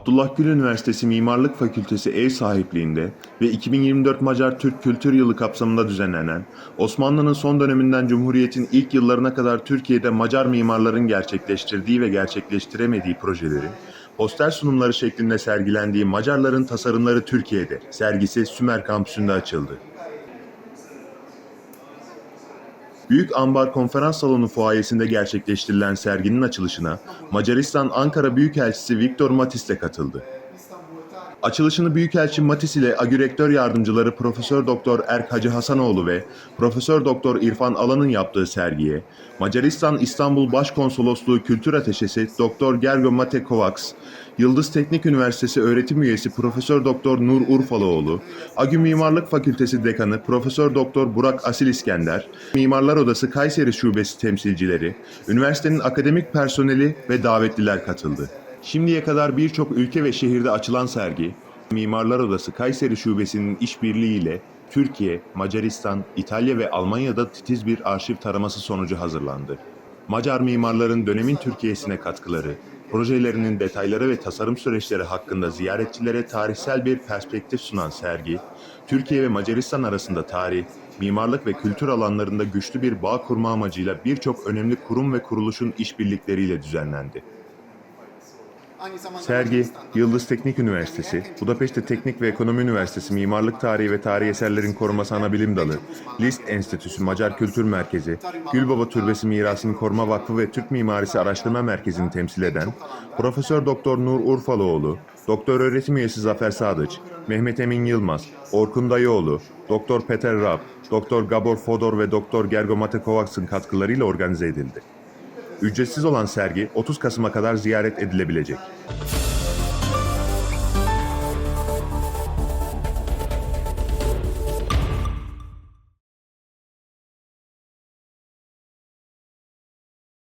Abdullah Gül Üniversitesi Mimarlık Fakültesi ev sahipliğinde ve 2024 Macar Türk Kültür Yılı kapsamında düzenlenen, Osmanlı'nın son döneminden Cumhuriyet'in ilk yıllarına kadar Türkiye'de Macar mimarların gerçekleştirdiği ve gerçekleştiremediği projelerin, poster sunumları şeklinde sergilendiği Macarların Tasarımları Türkiye'de sergisi Sümer Kampüsü'nde açıldı. Büyük Ambar Konferans Salonu fuayesinde gerçekleştirilen serginin açılışına Macaristan Ankara Büyükelçisi Viktor Matis de katıldı. Açılışını Büyükelçi Matis ile Agürektör Yardımcıları Profesör Doktor Erk Hacı Hasanoğlu ve Profesör Doktor İrfan Alan'ın yaptığı sergiye Macaristan İstanbul Başkonsolosluğu Kültür Ateşesi Doktor Gergo Mate Kovacs, Yıldız Teknik Üniversitesi öğretim üyesi Profesör Doktor Nur Urfalıoğlu, Agü Mimarlık Fakültesi Dekanı Profesör Doktor Burak Asil İskender, Mimarlar Odası Kayseri Şubesi temsilcileri, üniversitenin akademik personeli ve davetliler katıldı. Şimdiye kadar birçok ülke ve şehirde açılan sergi, Mimarlar Odası Kayseri Şubesi'nin işbirliğiyle Türkiye, Macaristan, İtalya ve Almanya'da titiz bir arşiv taraması sonucu hazırlandı. Macar mimarların dönemin Türkiye'sine katkıları, projelerinin detayları ve tasarım süreçleri hakkında ziyaretçilere tarihsel bir perspektif sunan sergi, Türkiye ve Macaristan arasında tarih, mimarlık ve kültür alanlarında güçlü bir bağ kurma amacıyla birçok önemli kurum ve kuruluşun işbirlikleriyle düzenlendi. Sergi, Yıldız Teknik Üniversitesi, Budapeşte Teknik ve Ekonomi Üniversitesi Mimarlık Tarihi ve Tarihi Eserlerin Koruması Anabilim Dalı, Liszt Enstitüsü Macar Kültür Merkezi, Gülbaba Türbesi Mirasını Koruma Vakfı ve Türk Mimarisi Araştırma Merkezi'ni temsil eden Profesör Doktor Nur Urfalıoğlu, Doktor Öğretim Üyesi Zafer Sadıç, Mehmet Emin Yılmaz, Orkun Dayıoğlu, Doktor Peter Raab, Doktor Gabor Fodor ve Doktor Gergo Mate Kovacs'ın katkılarıyla organize edildi. Ücretsiz olan sergi 30 Kasım'a kadar ziyaret edilebilecek.